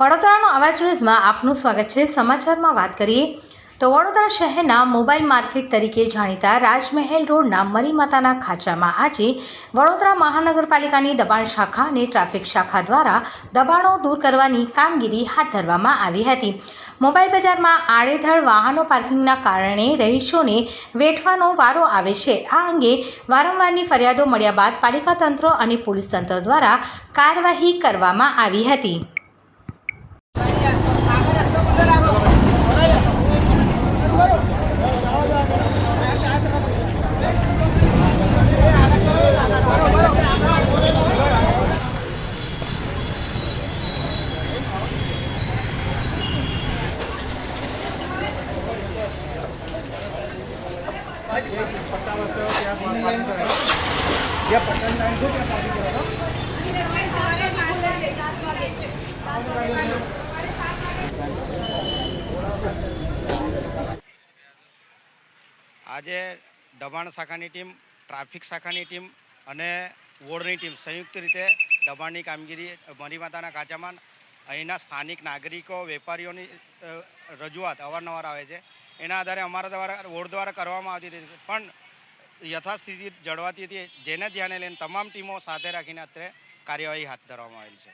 વડોદરાનો અવાજ ન્યૂઝમાં આપનું સ્વાગત છે. સમાચારમાં વાત કરીએ તો વડોદરા શહેરના મોબાઈલ માર્કેટ તરીકે જાણીતા રાજમહેલ રોડના મરીમાતાના ખાંચામાં આજે વડોદરા મહાનગરપાલિકાની દબાણ શાખા અને ટ્રાફિક શાખા દ્વારા દબાણો દૂર કરવાની કામગીરી હાથ ધરવામાં આવી હતી. મોબાઈલ બજારમાં આડેધડ વાહનો પાર્કિંગના કારણે રહીશોને વેઠવાનો વારો આવે છે. આ અંગે વારંવારની ફરિયાદો મળ્યા બાદ પાલિકા તંત્ર અને પોલીસ તંત્ર દ્વારા કાર્યવાહી કરવામાં આવી હતી. પટન આજે દબાણ શાખાની ટીમ, ટ્રાફિક શાખાની ટીમ અને વોર્ડની ટીમ સંયુક્ત રીતે દબાણની કામગીરી મરીમાતાના કાચામાં અહીંના સ્થાનિક નાગરિકો, વેપારીઓની રજૂઆત અવારનવાર આવે છે. એના આધારે અમારા દ્વારા, વોર્ડ દ્વારા કરવામાં આવતી હતી. પણ યથાસ્થિતિ જળવાતી હતી. જેને ધ્યાને લઈને તમામ ટીમો સાથે રાખીને અત્યારે કાર્યવાહી હાથ ધરવામાં આવેલી છે.